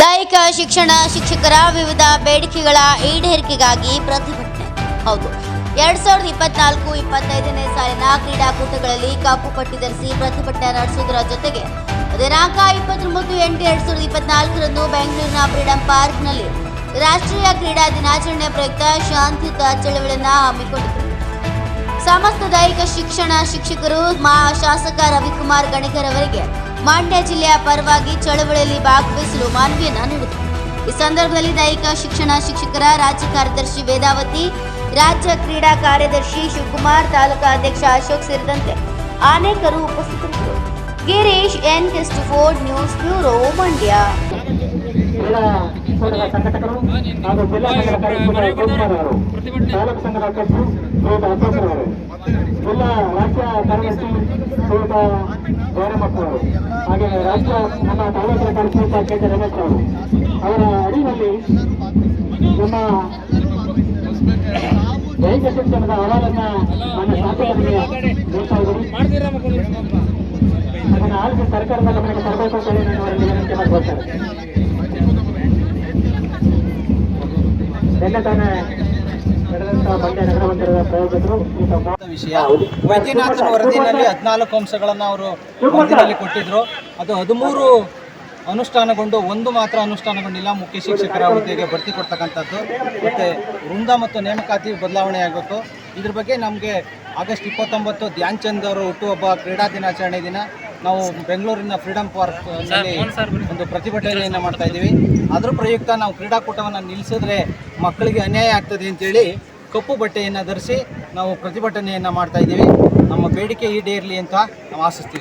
ದೈಹಿಕ ಶಿಕ್ಷಣ ಶಿಕ್ಷಕರ ವಿವಿಧ ಬೇಡಿಕೆಗಳ ಈಡೇರಿಕೆಗಾಗಿ ಪ್ರತಿಭಟನೆ. ಹೌದು, ಎರಡ್ ಸಾವಿರದ ಇಪ್ಪತ್ನಾಲ್ಕು ಇಪ್ಪತ್ತೈದನೇ ಸಾಲಿನ ಕ್ರೀಡಾಕೂಟಗಳಲ್ಲಿ ಕಾಪು ಪಟ್ಟಿ ಧರಿಸಿ ಪ್ರತಿಭಟನೆ ನಡೆಸುವುದರ ಜೊತೆಗೆ ದಿನಾಂಕ ಇಪ್ಪತ್ತೊಂಬತ್ತು ಎಂಟು ಎರಡ್ ಸಾವಿರದ ಇಪ್ಪತ್ನಾಲ್ಕರಂದು ಬೆಂಗಳೂರಿನ ಫ್ರೀಡಂ ಪಾರ್ಕ್ನಲ್ಲಿ ರಾಷ್ಟ್ರೀಯ ಕ್ರೀಡಾ ದಿನಾಚರಣೆ ಪ್ರಯುಕ್ತ ಶಾಂತಿಯುತ ಚಳವಳಿಯನ್ನು ಹಮ್ಮಿಕೊಂಡಿತು ಸಮಸ್ತ ದೈಹಿಕ ಶಿಕ್ಷಣ ಶಿಕ್ಷಕರು ಮಾ ಶಾಸಕ ರವಿಕುಮಾರ್ ಗಣಿಕರ್ ಅವರಿಗೆ ಮಂಡ್ಯ ಜಿಲ್ಲೆಯ ಪರವಾಗಿ ಚಳವಳಿಯಲ್ಲಿ ಭಾಗವಹಿಸಲು ಮನವಿಯನ್ನ ನೀಡಿದರು ಈ ಸಂದರ್ಭದಲ್ಲಿ ದೈಹಿಕ ಶಿಕ್ಷಣ ಶಿಕ್ಷಕರ, ರಾಜ್ಯ ಕಾರ್ಯದರ್ಶಿ ವೇದಾವತಿ, ರಾಜ್ಯ ಕ್ರೀಡಾ ಕಾರ್ಯದರ್ಶಿ ಶಿವಕುಮಾರ್, ತಾಲೂಕಾ ಅಧ್ಯಕ್ಷ ಅಶೋಕ್ ಸೇರಿದಂತೆ ಅನೇಕರು ಉಪಸ್ಥಿತರಿದ್ದರು. Girish N Ford news bureau, Mandya. ಜಿಲ್ಲಾ ಸಂಘಟಕರು ಹಾಗೂ ಜಿಲ್ಲಾ ಸಂಘದ ಅವರು ತಾಲೂಕು ಸಂಘದ ಅಧ್ಯಕ್ಷರು ಶ್ರೀಯುತ ಅಶೋಕರವರು ಜಿಲ್ಲಾ ರಾಜ್ಯ ಕಾರ್ಯದರ್ಶಿ ಶ್ರೀಯುತ ಗೌರಮಪ್ಪ ಅವರು ಹಾಗೆ ರಾಜ್ಯ ನಮ್ಮ ತಾಲೂಕಿನ ಕಾರ್ಯದರ್ಶಿ ಕೆ ಜೆ ರಮೇಶ್ ಅವರು ಅವರ ಅಡಿಯಲ್ಲಿ ನಮ್ಮ ದೈಹಿಕ ಶಿಕ್ಷಣದ ಅಹವಾಲನ್ನ ನನ್ನ ಶಾಸಕರಿಗೆ ನೀಡ್ತಾ ಇದ್ದೀವಿ ಅದನ್ನ ಆಲಿಸಿ ಸರ್ಕಾರದ ಗಮನಕ್ಕೆ ತರಬೇಕು ಅಂತ ಹೇಳಿ ತಮ್ಮ ವಿಷಯ ವೈದ್ಯನಾಥನ್ ವರದಿನಲ್ಲಿ ಹದಿನಾಲ್ಕು ಅಂಶಗಳನ್ನು ಅವರು ವರದಿನಲ್ಲಿ ಕೊಟ್ಟಿದ್ರು. ಅದು ಹದಿಮೂರು ಅನುಷ್ಠಾನಗೊಂಡು ಒಂದು ಮಾತ್ರ ಅನುಷ್ಠಾನಗೊಂಡಿಲ್ಲ. ಮುಖ್ಯ ಶಿಕ್ಷಕರ ಹುದ್ದೆಗೆ ಭರ್ತಿ ಕೊಡ್ತಕ್ಕಂಥದ್ದು. ಮತ್ತು ವೃಂದ ಮತ್ತು ನೇಮಕಾತಿ ಬದಲಾವಣೆ ಆಗಬೇಕು ಇದ್ರ ಬಗ್ಗೆ ನಮಗೆ ಆಗಸ್ಟ್ ಇಪ್ಪತ್ತೊಂಬತ್ತು ಧ್ಯಾನ್ ಚಂದ್ ಅವರು ಹುಟ್ಟುಹಬ್ಬ ಕ್ರೀಡಾ ದಿನಾಚರಣೆ ದಿನ. ನಾವು ಬೆಂಗಳೂರಿನ ಫ್ರೀಡಮ್ ಪಾರ್ಕ್ ಒಂದು ಪ್ರತಿಭಟನೆಯನ್ನು ಮಾಡ್ತಾ ಇದ್ದೀವಿ. ಅದರ ಪ್ರಯುಕ್ತ ನಾವು ಕ್ರೀಡಾಕೂಟವನ್ನು ನಿಲ್ಲಿಸಿದ್ರೆ ಮಕ್ಕಳಿಗೆ ಅನ್ಯಾಯ ಆಗ್ತದೆ ಅಂತೇಳಿ ಕಪ್ಪು ಬಟ್ಟೆಯನ್ನು ಧರಿಸಿ ನಾವು ಪ್ರತಿಭಟನೆಯನ್ನು ಮಾಡ್ತಾ ಇದ್ದೀವಿ. ನಮ್ಮ ಬೇಡಿಕೆ ಈಡೇರಲಿ ಅಂತ ನಾವು ಆಶಿಸ್ತೀವಿ.